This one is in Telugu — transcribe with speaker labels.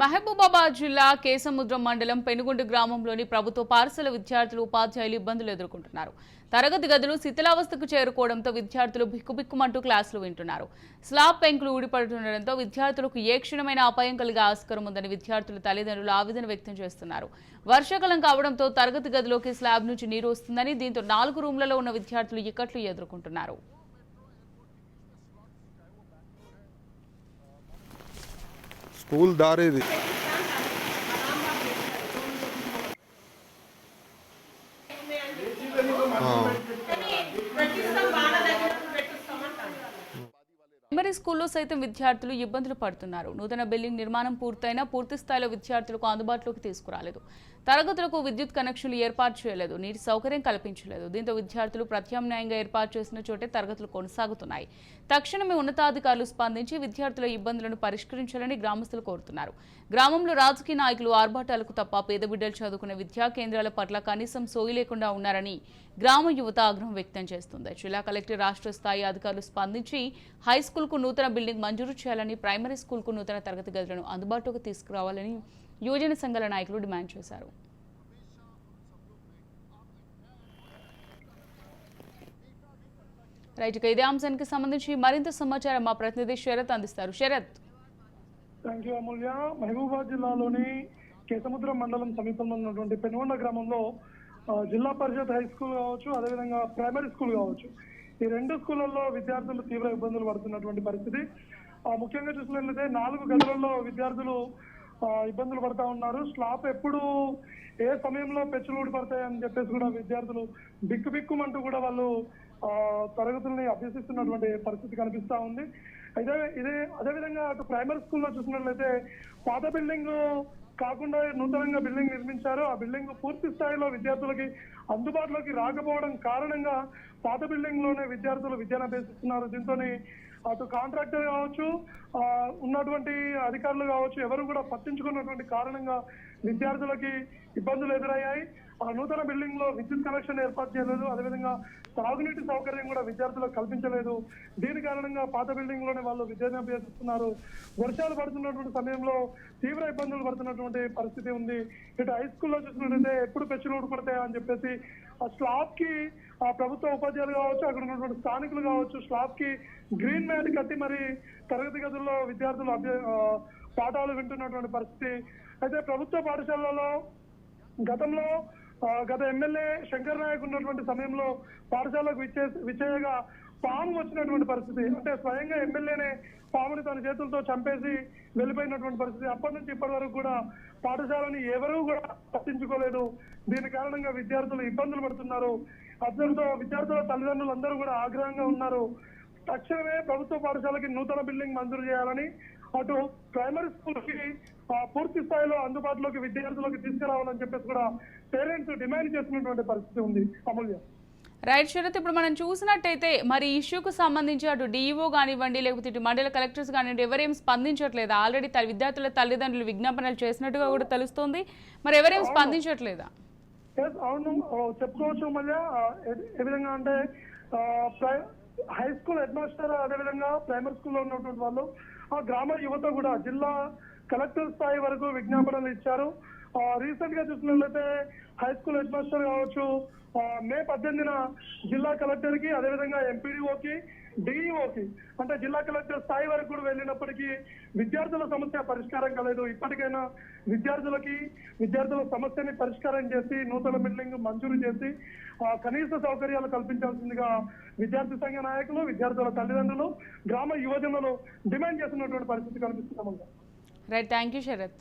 Speaker 1: మహబూబాబాద్ జిల్లా కేసముద్రం మండలం పెనుగొండ గ్రామంలోని ప్రభుత్వ పాఠశాల విద్యార్థులు ఉపాధ్యాయులు ఇబ్బందులు ఎదుర్కొంటున్నారు. తరగతి గదులు శిథిలావస్థకు చేరుకోవడంతో విద్యార్థులు బిక్కుబిక్కుమంటూ క్లాసులు వింటున్నారు. స్లాబ్ పెంకులు ఊడిపడుతుండటంతో విద్యార్థులకు ఏ క్షణమైన అపాయం కలిగే ఆస్కారం ఉందని విద్యార్థుల తల్లిదండ్రులు ఆవేదన వ్యక్తం చేస్తున్నారు. వర్షాకాలం కావడంతో తరగతి గదిలోకి స్లాబ్ నుంచి నీరు వస్తుందని దీంతో నాలుగు రూమ్లలో ఉన్న విద్యార్థులు ఇక్కట్లు ఎదుర్కొంటున్నారు.
Speaker 2: పూలు దారేది.
Speaker 1: ప్రైమరీ స్కూల్లో సైతం విద్యార్థులు ఇబ్బందులు పడుతున్నారు. నూతన బిల్డింగ్ నిర్మాణం పూర్తయినా పూర్తి స్థాయిలో విద్యార్థులకు అందుబాటులోకి తీసుకురాలేదు. తరగతులకు విద్యుత్ కనెక్షన్లు ఏర్పాటు చేయలేదు. నీటి సౌకర్యం కల్పించలేదు. దీంతో విద్యార్థులు ప్రత్యామ్నాయంగా ఏర్పాటు చేసిన చోటే తరగతులు కొనసాగుతున్నాయి. తక్షణమే ఉన్నతాధికారులు స్పందించి విద్యార్థుల ఇబ్బందులను పరిష్కరించాలని గ్రామస్తులు కోరుతున్నారు. గ్రామంలో రాజకీయ నాయకులు ఆర్భాటాలకు తప్ప పేద బిడ్డలు చదువుకునే విద్యా కేంద్రాల పట్ల కనీసం సోయి లేకుండా ఉన్నారని గ్రామ యువత ఆగ్రహం వ్యక్తం చేస్తుంది. జిల్లా కలెక్టర్ రాష్ట్ర స్థాయి అధికారులు స్పందించి హై స్కూల్కు నూతన బిల్డింగ్ మంజూరు చేయాలని ప్రైమరీ స్కూల్కు నూతన తరగతి గదులను అందుబాటులోకి తీసుకురావాలని యువజన సంఘాల నాయకులు డిమాండ్ చేశారు. రైట్ ఇక ఇదే అంశానికి సంబంధించి మరింత సమాచారం మా ప్రతినిధి శరత్ అందిస్తారు. Sarath.
Speaker 3: Thank you Amulya. Mahabubabad జిల్లాలోని కేసముద్రం మండలం సమీపంలో ఉన్నటువంటి పెనుగొండ గ్రామంలో జిల్లా పరిషత్ హై స్కూల్ కావచ్చు అదేవిధంగా ప్రైమరీ స్కూల్ కావచ్చు. ఈ రెండు స్కూళ్ళల్లో విద్యార్థులు తీవ్ర ఇబ్బందులు పడుతున్నటువంటి పరిస్థితి. ముఖ్యంగా చూసినట్లయితే నాలుగు గదులలో విద్యార్థులు ఇబ్బందులు పడతా ఉన్నారు. స్లాప్ ఎప్పుడు ఏ సమయంలో పెచ్చులు ఊడిపడతాయి అని చెప్పేసి కూడా విద్యార్థులు బిక్కు బిక్కుమంటూ కూడా వాళ్ళు తరగతుల్ని అభ్యసిస్తున్నటువంటి పరిస్థితి కనిపిస్తా ఉంది. అయితే ఇదే అదేవిధంగా అటు ప్రైమరీ స్కూల్లో చూసినట్లయితే పాత బిల్డింగ్ కాకుండా నూతనంగా బిల్డింగ్ నిర్మించారు. ఆ బిల్డింగ్ పూర్తి స్థాయిలో విద్యార్థులకి అందుబాటులోకి రాకపోవడం కారణంగా పాత బిల్డింగ్లోనే విద్యార్థులు విద్యను అభ్యసిస్తున్నారు. దీంతో అటు కాంట్రాక్టర్ కావచ్చు ఆ, ఉన్నటువంటి అధికారులు కావచ్చు ఎవరు కూడా పట్టించుకున్నటువంటి కారణంగా విద్యార్థులకి ఇబ్బందులు ఎదురయ్యాయి. నూతన బిల్డింగ్లో విద్యుత్ కనెక్షన్ ఏర్పాటు చేయలేదు. అదేవిధంగా తాగునీటి సౌకర్యం కూడా విద్యార్థులకు కల్పించలేదు. దీని కారణంగా పాత బిల్డింగ్లోనే వాళ్ళు విద్యను అభ్యసిస్తున్నారు. వర్షాలు పడుతున్నటువంటి సమయంలో తీవ్ర ఇబ్బందులు పడుతున్నటువంటి పరిస్థితి ఉంది. ఇటు హై స్కూల్లో చూసినట్టయితే ఎప్పుడు పెచ్చులు పడతాయా అని చెప్పేసి ఆ స్లాబ్కి ఆ ప్రభుత్వ ఉపాధ్యాయులు కావచ్చు అక్కడ ఉన్నటువంటి స్థానికులు కావచ్చు స్లాబ్కి గ్రీన్ మ్యాట్ కట్టి మరి తరగతి గదుల్లో విద్యార్థులు అభ్య పాఠాలు వింటున్నటువంటి పరిస్థితి. అయితే ప్రభుత్వ పాఠశాలలో గతంలో గత ఎమ్మెల్యే శంకర్ నాయక్ ఉన్నటువంటి సమయంలో పాఠశాలకు విచ్చే విచ్చేయగా పాము వచ్చినటువంటి పరిస్థితి. అంటే స్వయంగా ఎమ్మెల్యేనే పాముని తన చేతులతో చంపేసి వెళ్ళిపోయినటువంటి పరిస్థితి. అప్పటి నుంచి ఇప్పటి వరకు కూడా పాఠశాలని ఎవరూ కూడా పట్టించుకోలేదు. దీని కారణంగా విద్యార్థులు ఇబ్బందులు పడుతున్నారు. అతనితో విద్యార్థుల తల్లిదండ్రులు అందరూ కూడా ఆగ్రహంగా ఉన్నారు. తక్షణమే ప్రభుత్వ పాఠశాలకి నూతన బిల్డింగ్ మంజూరు చేయాలని అటు ప్రైమరీ స్కూల్కి పూర్తి స్థాయిలో అందుబాటులోకి విద్యార్థులకు తీసుకురావాలని చెప్పేసి కూడా పేరెంట్స్ డిమాండ్ చేస్తున్నటువంటి పరిస్థితి ఉంది. అమూల్య.
Speaker 1: రైట్ శరత్ ఇప్పుడు మనం చూసినట్టయితే మరి ఇష్యూకు సంబంధించి అటు డీఈఓ కానివ్వండి లేకపోతే ఇటు మండల కలెక్టర్స్ కానివ్వండి ఎవరేం స్పందించట్లేదా? ఆల్రెడీ విద్యార్థుల తల్లిదండ్రులు విజ్ఞాపనలు చేసినట్టుగా కూడా తెలుస్తోంది. మరి ఎవరేం స్పందించట్లేదా?
Speaker 3: అవును. చెప్పుకోవచ్చు మళ్ళీ ఏ- విధంగా అంటే హై స్కూల్ హెడ్ మాస్టర్ అదేవిధంగా ప్రైమరీ స్కూల్లో ఉన్నటువంటి వాళ్ళు ఆ గ్రామ యువత కూడా జిల్లా కలెక్టర్ స్థాయి వరకు విజ్ఞాపనలు ఇచ్చారు. రీసెంట్గా చూసినట్లయితే హై స్కూల్ హెడ్ మాస్టర్ కావచ్చు మే పద్దెనిమిదిన జిల్లా కలెక్టర్కి అదేవిధంగా ఎంపీడీఓకి డిఈఓకి అంటే జిల్లా కలెక్టర్ స్థాయి వరకు కూడా వెళ్ళినప్పటికీ విద్యార్థుల సమస్య పరిష్కారం కాలేదు. ఇప్పటికైనా విద్యార్థులకి విద్యార్థుల సమస్యని పరిష్కారం చేసి నూతన బిల్డింగ్ మంజూరు చేసి కనీస సౌకర్యాలు కల్పించాల్సిందిగా విద్యార్థి సంఘ నాయకులు విద్యార్థుల తల్లిదండ్రులు గ్రామ యువజనులు డిమాండ్ చేస్తున్నటువంటి పరిస్థితి కనిపిస్తున్నాం
Speaker 1: రైట్ థ్యాంక్ యూ శరత్